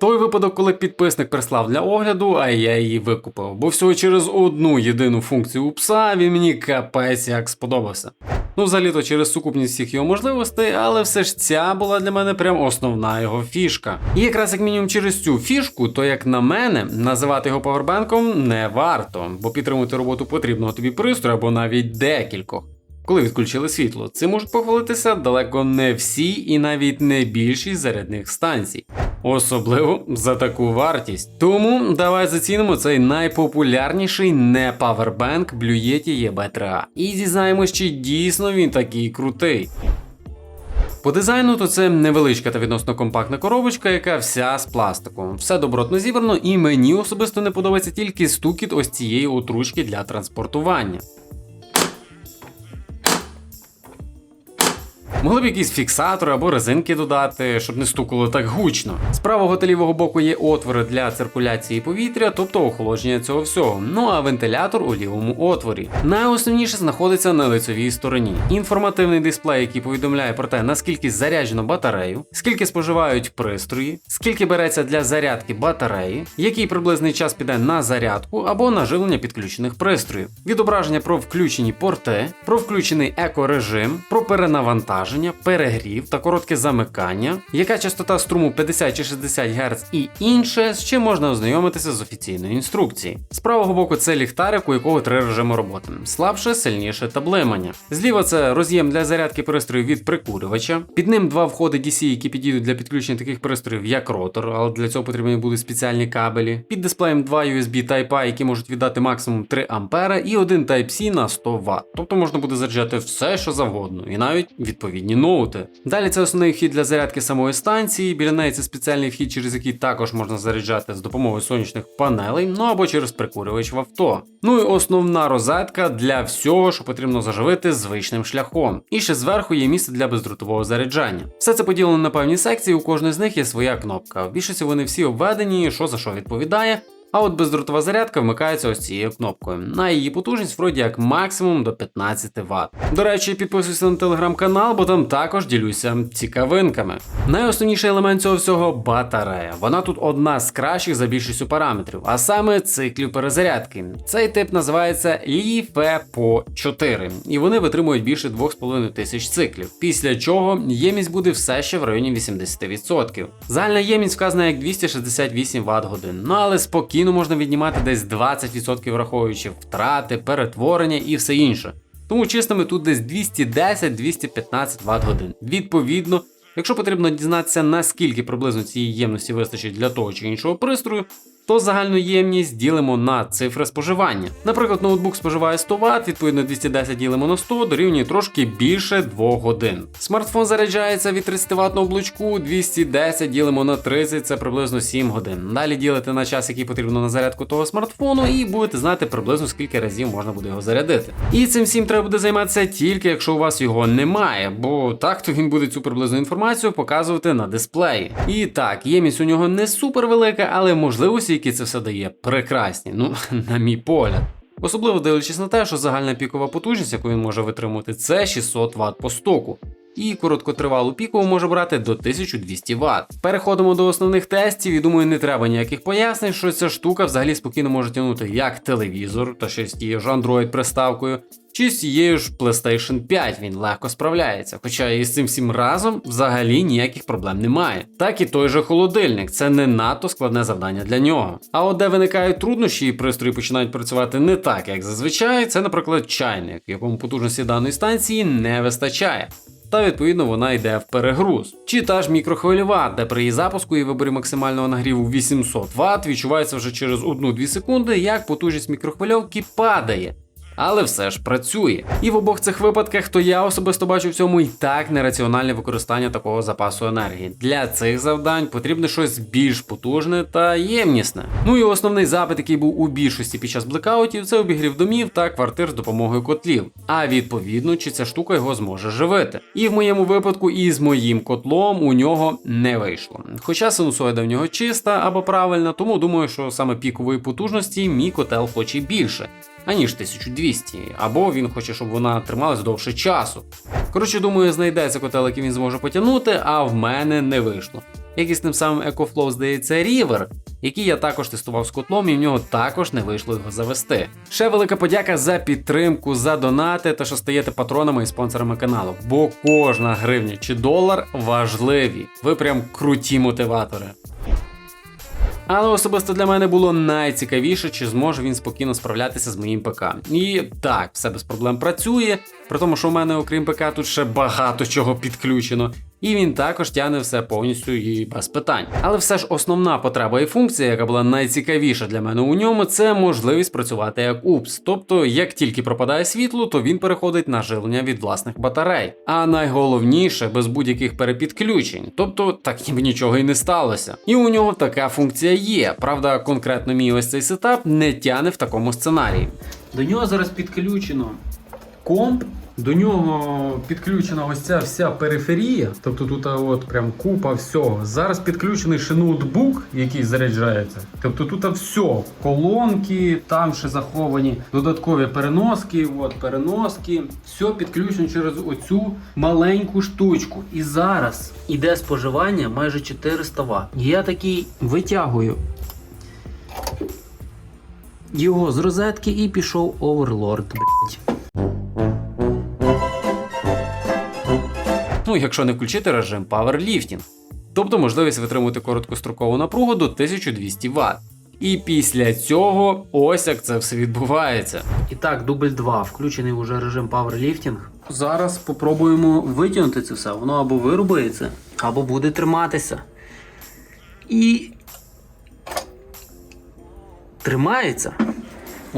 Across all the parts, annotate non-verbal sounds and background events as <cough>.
Той випадок, коли підписник прислав для огляду, а я її викупив, бо всього через одну єдину функцію у пса він мені капець як сподобався. Ну, взагалі-то через сукупність всіх його можливостей, але все ж ця була для мене прям основна його фішка. І якраз як мінімум через цю фішку, то як на мене, називати його павербанком не варто, бо підтримувати роботу потрібного тобі пристрою або навіть декількох. Коли відключили світло, цим можуть похвалитися далеко не всі і навіть не більшість зарядних станцій. Особливо за таку вартість. Тому давай зацінимо цей найпопулярніший не павербанк Blue Yeti EB3A і дізнаємось, чи дійсно він такий крутий. По дизайну то це невеличка та відносно компактна коробочка, яка вся з пластику. Все добротно зібрано, і мені особисто не подобається тільки стукіт ось цієї отручки для транспортування. Могли б якісь фіксатори або резинки додати, щоб не стукало так гучно. З правого та лівого боку є отвори для циркуляції повітря, тобто охолодження цього всього. Ну а вентилятор у лівому отворі. Найосновніше знаходиться на лицевій стороні. Інформативний дисплей, який повідомляє про те, наскільки заряджено батарею, скільки споживають пристрої, скільки береться для зарядки батареї, який приблизний час піде на зарядку або на живлення підключених пристроїв, відображення про включені порти, про включений екорежим, про перенавантаження, перегрів та коротке замикання, яка частота струму 50 чи 60 Гц і інше, з чим можна ознайомитися з офіційної інструкції. З правого боку це ліхтарик, у якого три режими роботи: слабше, сильніше та блимання. Зліва це роз'єм для зарядки пристрою від прикурювача. Під ним два входи DC, які підійдуть для підключення таких пристроїв, як ротор, але для цього потрібні будуть спеціальні кабелі. Під дисплеєм два USB Type-A, які можуть віддати максимум 3 А і один Type-C на 100 Вт. Тобто можна буде заряджати все, що завгодно, і навіть відповідні ноути. Далі це основний вхід для зарядки самої станції. Біля неї це спеціальний вхід, через який також можна заряджати з допомогою сонячних панелей, ну або через прикурювач в авто. Ну і основна розетка для всього, що потрібно заживити звичним шляхом. І ще зверху є місце для бездротового заряджання. Все це поділено на певні секції, у кожної з них є своя кнопка. В більшості вони всі обведені, що за що відповідає. А от бездротова зарядка вмикається ось цією кнопкою. На її потужність вроді як максимум до 15 Вт. До речі, підписуйся на телеграм-канал, бо там також ділюся цікавинками. Найосновніший елемент цього всього батарея. Вона тут одна з кращих за більшістю параметрів, а саме циклів перезарядки. Цей тип називається LiFePO 4, і вони витримують більше 2,5 тисяч циклів. Після чого ємність буде все ще в районі 80%. Загальна ємність вказана як 268 Вт годин. Ну але спокійно можна віднімати десь 20% враховуючи втрати, перетворення і все інше. Тому чистими тут десь 210-215 Вт годин. Відповідно, якщо потрібно дізнатися, наскільки приблизно цієї ємності вистачить для того чи іншого пристрою, то загальну ємність ділимо на цифри споживання. Наприклад, ноутбук споживає 100 Вт, відповідно 210 ділимо на 100, дорівнює трошки більше 2 годин. Смартфон заряджається від 30 Вт на облучку, 210 ділимо на 30, це приблизно 7 годин. Далі ділите на час, який потрібно на зарядку того смартфону, і будете знати приблизно скільки разів можна буде його зарядити. І цим всім треба буде займатися тільки якщо у вас його немає, бо так то він буде цю приблизну інформацію показувати на дисплеї. І так, ємність у нього не супер велика, але можливості, які це все дає, прекрасні. Ну, <laughs> на мій погляд. Особливо дивлячись на те, що загальна пікова потужність, яку він може витримувати, це 600 Вт по стоку. І короткотривалу пікову може брати до 1200 Вт. Переходимо до основних тестів і думаю, не треба ніяких пояснень, що ця штука взагалі спокійно може тягнути як телевізор, та ще з тією ж Android приставкою, чи з цією ж PlayStation 5 він легко справляється. Хоча із цим всім разом взагалі ніяких проблем немає. Так і той же холодильник, це не надто складне завдання для нього. А от де виникають труднощі і пристрої починають працювати не так, як зазвичай, це, наприклад, чайник, якому потужності даної станції не вистачає. Та відповідно вона йде в перегруз. Чи та ж мікрохвильова, де при її запуску і виборі максимального нагріву 800 Вт відчувається вже через 1-2 секунди, як потужність мікрохвильовки падає. Але все ж працює. І в обох цих випадках, то я особисто бачу в цьому і так нераціональне використання такого запасу енергії. Для цих завдань потрібно щось більш потужне та ємнісне. Ну і основний запит, який був у більшості під час блекаутів, це обігрів домів та квартир з допомогою котлів. А відповідно, чи ця штука його зможе живити. І в моєму випадку, і з моїм котлом у нього не вийшло. Хоча синусоїда в нього чиста або правильна, тому думаю, що саме пікової потужності мій котел хоче більше аніж 1200, або він хоче, щоб вона трималась довше часу. Коротше, думаю, знайдеться котел, який він зможе потягнути, а в мене не вийшло. як з тим самим EcoFlow, здається, River, який я також тестував з котлом, і в нього також не вийшло його завести. Ще велика подяка за підтримку, за донати та що стаєте патронами і спонсорами каналу. Бо кожна гривня чи долар важливі. Ви прям круті мотиватори. Але особисто для мене було найцікавіше, чи зможе він спокійно справлятися з моїм ПК. І так, все без проблем працює, при тому, що у мене, окрім ПК, тут ще багато чого підключено. І він також тягне все повністю і без питань. Але все ж основна потреба і функція, яка була найцікавіша для мене у ньому, це можливість працювати як УПС. Тобто, як тільки пропадає світло, то він переходить на живлення від власних батарей. А найголовніше без будь-яких перепідключень, тобто так ніби нічого і не сталося. І у нього така функція є. Правда, конкретно мій ось цей сетап не тяне в такому сценарії. До нього зараз підключено комп. До нього підключена ось ця вся периферія, тобто тут от прям купа всього. Зараз підключений ще ноутбук, який заряджається. Тобто тут все, колонки, там ще заховані додаткові переноски, от переноски. Все підключено через оцю маленьку штучку. І зараз іде споживання майже 400 Вт. Я такий витягую його з розетки і пішов оверлорд. блядь. Ну, якщо не включити режим Powerlifting, тобто можливість витримувати короткострокову напругу до 1200 Вт. І після цього ось як це все відбувається. І так, дубль 2, включений вже режим Powerlifting. Зараз спробуємо витягнути це все. Воно або вирубається, або буде триматися. І тримається.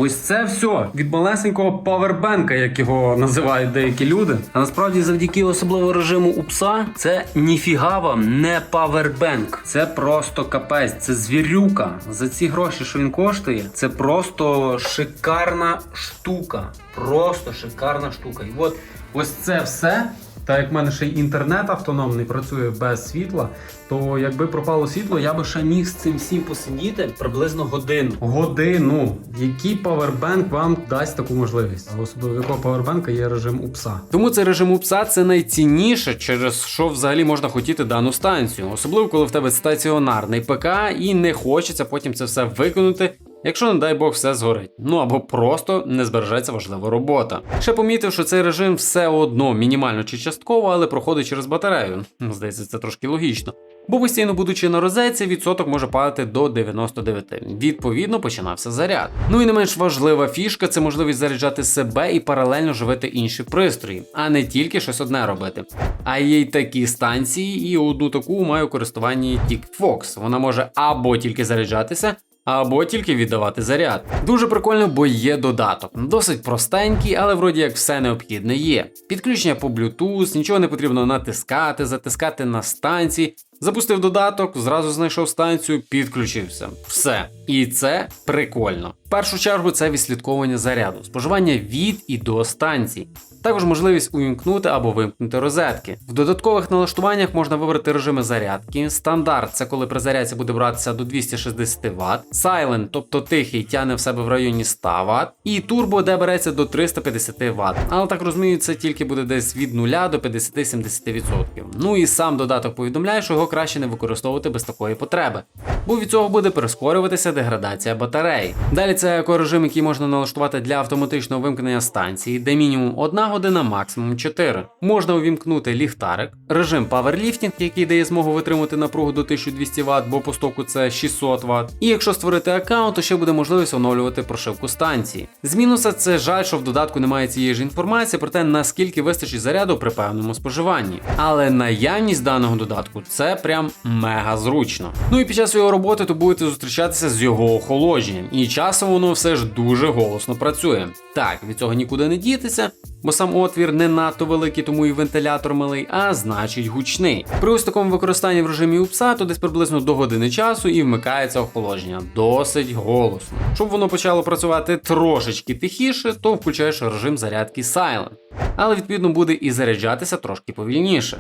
Ось це все від малесенького павербенка, як його називають деякі люди. А насправді, завдяки особливому режиму УПСа, це ніфіга вам не павербенк. Це просто капець, це звірюка. За ці гроші, що він коштує, це просто шикарна штука. Просто шикарна штука. І от ось це все. Так як в мене ще й інтернет автономний працює без світла, то якби пропало світло, я би ще міг з цим всім посидіти приблизно годину. Годину. Який павербенк вам дасть таку можливість? Особливо якого павербенка є режим УПСа. Тому цей режим УПСа це найцінніше, через що взагалі можна хотіти дану станцію, особливо коли в тебе стаціонарний ПК і не хочеться потім це все виконати. Якщо, не дай Бог, все згорить. Ну або просто не збережеться важлива робота. Ще помітив, що цей режим все одно мінімально чи частково, але проходить через батарею. Ну, Здається, це трошки логічно. Бо постійно будучи на розетці, відсоток може падати до 99. Відповідно, починався заряд. Ну і не менш важлива фішка це можливість заряджати себе і паралельно живити інші пристрої, а не тільки щось одне робити. А є й такі станції, і одну таку маю у користуванні TickFox. Вона може або тільки заряджатися, або тільки віддавати заряд. Дуже прикольно, бо є додаток. Досить простенький, але вроді як все необхідне є. Підключення по Bluetooth, нічого не потрібно натискати, затискати на станції. Запустив додаток, зразу знайшов станцію, підключився. Все. І це прикольно. В першу чергу це відслідковування заряду, споживання від і до станцій. Також можливість увімкнути або вимкнути розетки. В додаткових налаштуваннях можна вибрати режими зарядки. Стандарт це коли при зарядці буде братися до 260 Вт. Silent, тобто тихий, тягне в себе в районі 100 Вт. І Turbo, де береться до 350 Вт. Але так розумію, це тільки буде десь від 0 до 50-70%. Ну і сам додаток повідомляє, що його краще не використовувати без такої потреби, бо від цього буде прискорюватися деградація батарей. Далі це екорежим, який можна налаштувати для автоматичного вимкнення станції, де мінімум 1 година, максимум 4. Можна увімкнути ліхтарик, режим Powerlifting, який дає змогу витримати напругу до 1200 Вт, бо по стоку це 600 Вт. І якщо створити аккаунт, то ще буде можливість оновлювати прошивку станції. З мінуса це жаль, що в додатку немає цієї ж інформації про те, наскільки вистачить заряду при певному споживанні. Але наявність даного додатку це прям мега зручно. Ну і під час його роботи то будете зустрічатися з його охолодженням, і часом воно все ж дуже голосно працює. Так, від цього нікуди не дітися, бо сам отвір не надто великий, тому і вентилятор малий, а значить гучний. При ось такому використанні в режимі УПСа, то десь приблизно до години часу і вмикається охолодження досить голосно. Щоб воно почало працювати трошечки тихіше, то включаєш режим зарядки Silent. Але відповідно буде і заряджатися трошки повільніше.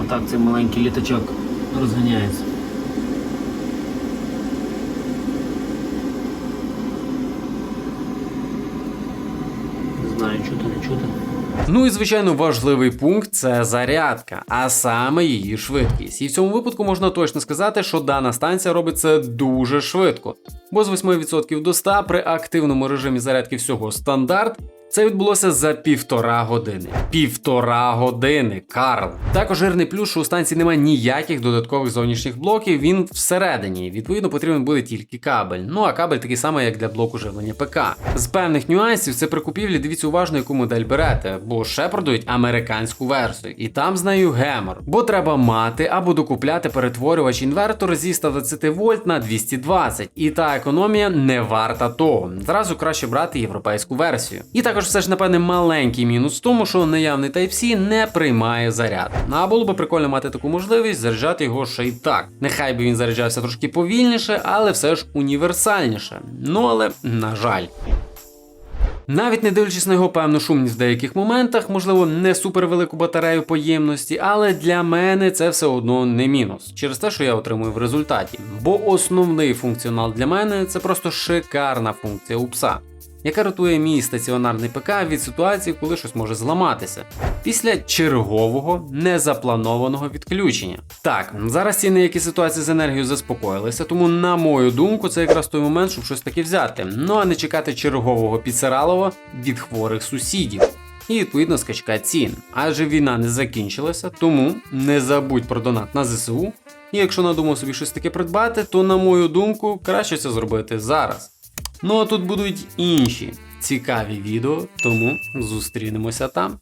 Отак цей маленький літачок розганяється. Не знаю, чути, не чути. Ну і звичайно важливий пункт це зарядка, а саме її швидкість. І в цьому випадку можна точно сказати, що дана станція робить це дуже швидко. Бо з 8% до 100 при активному режимі зарядки всього стандарт. Це відбулося за півтора години. Півтора години, Карл. Також жирний плюс, що у станції немає ніяких додаткових зовнішніх блоків. Він всередині. Відповідно, потрібен буде тільки кабель. Ну а кабель такий самий, як для блоку живлення ПК. З певних нюансів це при купівлі дивіться уважно, яку модель берете, бо ще продають американську версію, і там з нею гемор. Бо треба мати або докупляти перетворювач інвертор зі 120 вольт на 220. І та економія не варта того. Зразу краще брати європейську версію. І також все ж, напевне, маленький мінус в тому, що наявний Type-C не приймає заряд. А було би прикольно мати таку можливість заряджати його ще й так. Нехай би він заряджався трошки повільніше, але все ж універсальніше. Ну але на жаль. Навіть не дивлячись на його певну шумність в деяких моментах, можливо, не супервелику батарею поємності, але для мене це все одно не мінус через те, що я отримую в результаті. Бо основний функціонал для мене це просто шикарна функція у пса. Яка рятує мій стаціонарний ПК від ситуації, коли щось може зламатися, після чергового незапланованого відключення. Так, зараз ці неякі ситуації з енергією заспокоїлися, тому, на мою думку, це якраз той момент, щоб щось таке взяти. Ну а не чекати чергового підсиралова від хворих сусідів. І відповідно скачка цін. Адже війна не закінчилася, тому не забудь про донат на ЗСУ. І якщо надумав собі щось таке придбати, то на мою думку краще це зробити зараз. Ну а тут будуть інші цікаві відео, тому зустрінемося там.